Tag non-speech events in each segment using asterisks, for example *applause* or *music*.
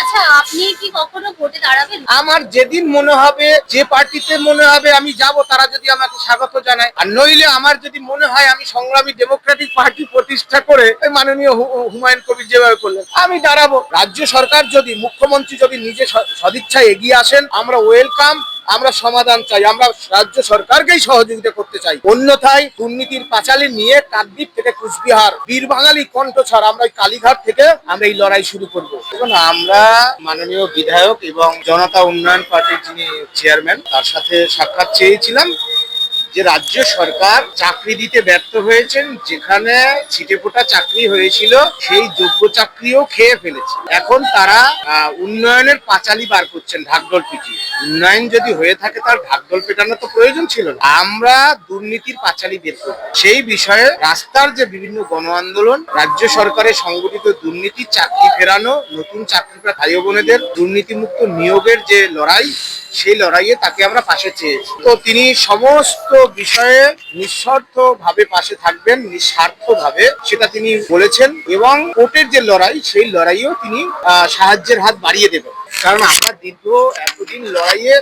আচ্ছা আপনি কি কখনো ভোটে দাঁড়াবেন? আমার যেদিন মনে হবে, যে পার্টিতে মনে হবে আমি যাব, তারা যদি আমাকে স্বাগত জানায়। আর নইলে আমার যদি মনে হয় আমি সংগ্রামী ডেমোক্রেটিক পার্টি প্রতিষ্ঠা করে মাননীয় হুমায়ুন কবির যেভাবে করলেন, আমি দাঁড়াবো। রাজ্য সরকার যদি, মুখ্যমন্ত্রী যদি নিজে সদিচ্ছায় এগিয়ে আসেন, আমরা ওয়েলকাম, আমরা সমাধান চাই, আমরা রাজ্য সরকারকেই সহযোগিতা করতে চাই। অন্যথায় দুর্নীতির পাঁচালি নিয়ে কাকদ্বীপ থেকে কুচবিহার বীর বাঙালি কণ্ঠছাড় আমরা কালীঘাট থেকে আমরা এই লড়াই শুরু করব। দেখুন আমরা মাননীয় বিধায়ক এবং জনতা উন্নয়ন পার্টির যিনি চেয়ারম্যান তার সাথে সাক্ষাৎ চেয়েছিলাম। যে রাজ্য সরকার চাকরি দিতে ব্যর্থ হয়েছেন, যেখানে ছিটে ফোটা চাকরি হয়েছিল, সেই যোগ্য চাকরিও খেয়ে ফেলেছে। এখন তারা উন্নয়নের পাঁচালি বার করছেন ঢাকঢোল পিটিয়ে। উন্নয়ন যদি হয়ে থাকে, তার ঢাকঢোল পেটানোর তো প্রয়োজন ছিল না। আমরা দুর্নীতির পাঁচালি বের করব। সেই বিষয়ে রাস্তার যে বিভিন্ন গণ আন্দোলন, রাজ্য সরকারের সংগঠিত দুর্নীতি, চাকরি ফেরানো, নতুন চাকরি প্রাপ্ত ভাই বোনেদের দুর্নীতিমুক্ত নিয়োগের যে লড়াই সেই লড়াইয়ে তাকে আমরা পাশে চেয়েছি। তো তিনি সমস্ত বিষয়ে নিঃস্বার্থ ভাবে পাশে থাকবেন নিঃস্বার্থ ভাবে সেটা তিনি বলেছেন এবং কোর্টের যে লড়াই, সেই লড়াইও তিনি সাহায্যের হাত বাড়িয়ে দেবেন। কারণ আমরা দীর্ঘ এতদিন লড়াইয়ে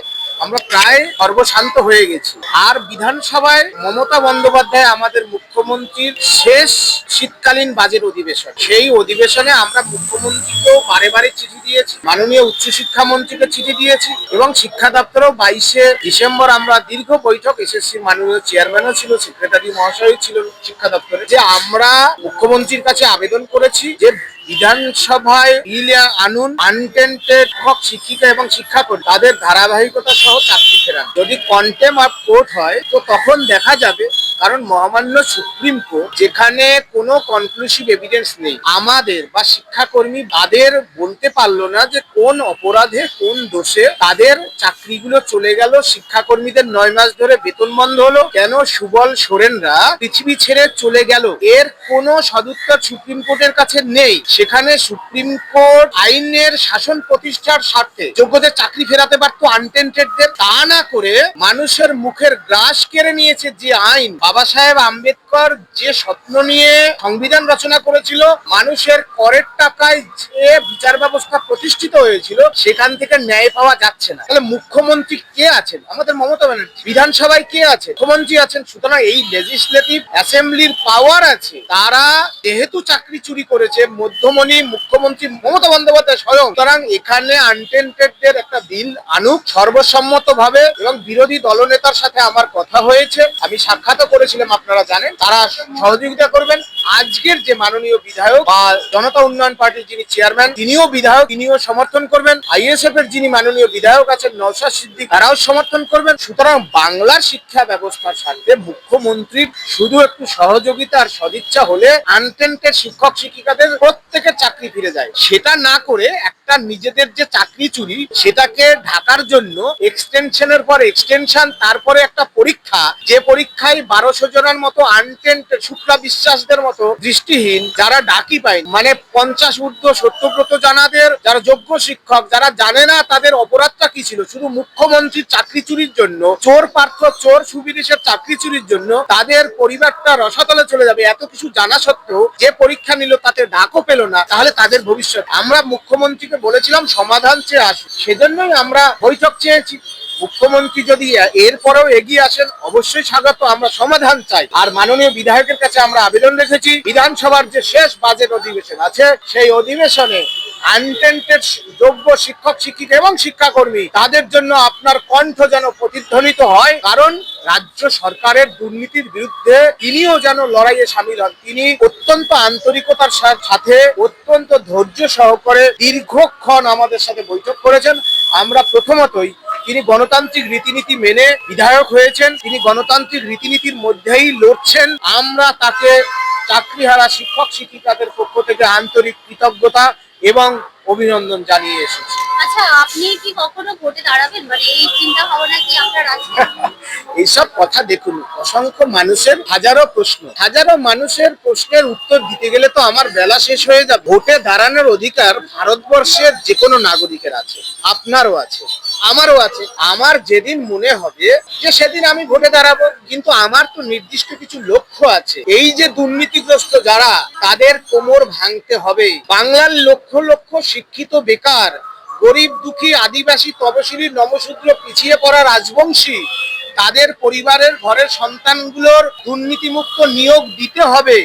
আমরা প্রায় সর্বশান্ত হয়ে গেছি। আর বিধানসভায় মমতা বন্দ্যোপাধ্যায় আমাদের মুখ্যমন্ত্রীর শেষ শীতকালীন বাজেট অধিবেশন। সেই অধিবেশনে আমরা মুখ্যমন্ত্রীকেও বারে বারে চিঠি দিয়েছি। মাননীয় উচ্চশিক্ষা মন্ত্রীকে চিঠি দিয়েছি এবং শিক্ষা দপ্তরও বাইশে ডিসেম্বর আমরা দীর্ঘ বৈঠক এসএসসি মাননীয় চেয়ারম্যানও ছিল, সেক্রেটারি মহাশয় ছিল শিক্ষা দপ্তরে। যে আমরা মুখ্যমন্ত্রীর কাছে আবেদন করেছি যে বিধানসভায় ইলিয়া আনুন আনটেন্টেড শিক্ষক শিক্ষিকা এবং শিক্ষাকর্মী, তাদের ধারাবাহিকতা সহ চাকরি ফেরান। যদি কন্টেম অফ কোর্ট হয়, তো তখন দেখা যাবে কারণ মহামান্য সুপ্রিম কোর্ট যেখানে কোনো কনক্লুসিভ এভিডেন্স নেই, আমাদের বা শিক্ষাকর্মী তাদের বলতে পারল না যে কোন অপরাধে কোন দোষে তাদের চাকরিগুলো চলে গেল, শিক্ষাকর্মীদের নয় মাস ধরে বেতন বন্ধ হলো। কেন সুবল সোরেনরা পৃথিবী ছেড়ে চলে গেল? এর কোনো সদুত্তর সুপ্রিম কোর্টের কাছে নেই। সেখানে সুপ্রিম কোর্ট আইনের শাসন প্রতিষ্ঠার স্বার্থে যোগ্যদের চাকরি ফেরাতে পারতো আনটেন্টেডদের তা না করে মানুষের মুখের গ্রাস কেড়ে নিয়েছে যে আইন বাবা সাহেব আম্বেদকর যে স্বপ্ন নিয়ে সংবিধান রচনা করেছিল, মানুষের করের টাকায় যে বিচার ব্যবস্থা প্রতিষ্ঠিত হয়েছিল, সেখান থেকে ন্যায় পাওয়া যাচ্ছে না। তাহলে মুখ্যমন্ত্রী কে আছেন? আমাদের মমতা ব্যানার্জি। বিধানসভায় কে আছে মুখ্যমন্ত্রী আছেন। সুতরাং এই লেজিসলেটিভ অ্যাসেম্বলির পাওয়ার আছে। তারা যেহেতু চাকরি চুরি করেছে, মধ্যমণি মুখ্যমন্ত্রী মমতা বন্দ্যোপাধ্যায় স্বয়ং। সুতরাং এখানে আনটেন্টেডদের একটা বিল আনুক। সর্বসম্মত ভাবে এবং বিরোধী দলনেতার সাথে আমার কথা হয়েছে। আমি সাক্ষাৎও করেছিলাম আপনারা জানেন তারা সহযোগিতা করবেন। আজকের যে মাননীয় বিধায়ক বা জনতা উন্নয়ন পার্টির যিনি চেয়ারম্যান, তিনিও বিধায়ক, তিনিও সমর্থন করবেন। আইএসএফ এর যিনি মাননীয় বিধায়ক আছেন নৌশাদ সিদ্দিক, তারাও সমর্থন করবেন। সুতরাং বাংলার শিক্ষা ব্যবস্থার সাথে মুখ্যমন্ত্রীর শুধু একটু সহযোগিতা আর সদিচ্ছা হলে আনটেন্টেড শিক্ষক শিক্ষিকাদের প্রত্যেকের চাকরি ফিরে যায়। সেটা না করে একটা নিজেদের যে চাকরি চুরি, সেটাকে ঢাকার জন্য এক্সটেনশনের পর এক্সটেনশন তারপরে একটা পরীক্ষা, যে পরীক্ষায় বারোশো জনের মতো আনটেন্ট শুক্লা বিশ্বাসদের মতো দৃষ্টিহীন, যারা ডাকি পায় মানে পঞ্চাশ ঊর্ধ্ব সত্যব্রত জানাদের, যারা যোগ্য শিক্ষক, যারা জানে না তাদের অপরাধটা কি ছিল, শুধু মুখ্যমন্ত্রীর চাকরি চুরির জন্য, চোর পার্থ, চোর সুবিদেশের চাকরি চুরির জন্য তাদের পরিবারটা রসাতলে চলে যাবে, এত কিছু জানা সত্ত্বেও যে পরীক্ষা নিল তাতে ডাকও পেল না, তাহলে তাদের ভবিষ্যৎ। আমরা মুখ্যমন্ত্রীকে বলেছিলাম সমাধান চেয়ে আসুন সেজন্যই আমরা বৈঠক চেয়েছি। মুখ্যমন্ত্রী যদি এরপরেও এগিয়ে আসেন, অবশ্যই স্বাগত, আমরা সমাধান চাই। আর মাননীয় বিধায়কের কাছে আমরা আবেদন রেখেছি, বিধানসভার যে শেষ বাজেট অধিবেশন আছে, সেই অধিবেশনে আনটেন্টেড যোগ্য শিক্ষক, শিক্ষিকা এবং শিক্ষাকর্মী, তাদের জন্য আপনার কণ্ঠ যেন প্রতিধ্বনিত হয়। কারণ রাজ্য সরকারের দুর্নীতির বিরুদ্ধে তিনিও যেন লড়াইয়ে সামিল হন। তিনি অত্যন্ত আন্তরিকতার সাথে, অত্যন্ত ধৈর্য সহকারে দীর্ঘক্ষণ আমাদের সাথে বৈঠক করেছেন। আমরা প্রথমতই তিনি গণতান্ত্রিক রীতিনীতি মেনে বিধায়ক হয়েছেন তিনি গণতান্ত্রিক রীতিনীতির মধ্যেই লড়ছেন। আমরা তাকে চাকরিহারা শিক্ষক শিক্ষিকাদের পক্ষ থেকে আন্তরিক কৃতজ্ঞতা এবং অভিনন্দন জানিয়ে এসেছি। আচ্ছা আপনি কি কখনো ভোটে দাঁড়াবেন? মানে এই চিন্তা ভাবনা কি আপনার আছে? *laughs* এইসব কথা দেখুন অসংখ্য মানুষের হাজারো প্রশ্ন। হাজারো মানুষের প্রশ্নের উত্তর দিতে গেলে তো আমার বেলা শেষ হয়ে যাবে ভোটে দাঁড়ানোর অধিকার ভারতবর্ষের যে কোনো নাগরিকের আছে আপনারও আছে। আমারও আছে। আমার যেদিন মনে হবে যে সেদিন আমি ভোটে দাঁড়াবো, কিন্তু আমার তো নির্দিষ্ট কিছু লক্ষ্য আছে। এই যে দুর্নীতিগ্রস্ত যারা, তাদের কোমর ভাঙতে হবে। বাংলার লক্ষ লক্ষ শিক্ষিত বেকার, গরিব দুঃখী আদিবাসী তপশিলি নমশূদ্র পিছিয়ে পড়া রাজবংশী, তাদের পরিবারের ঘরের সন্তানগুলোর দুর্নীতিমুক্ত নিয়োগ দিতে হবে।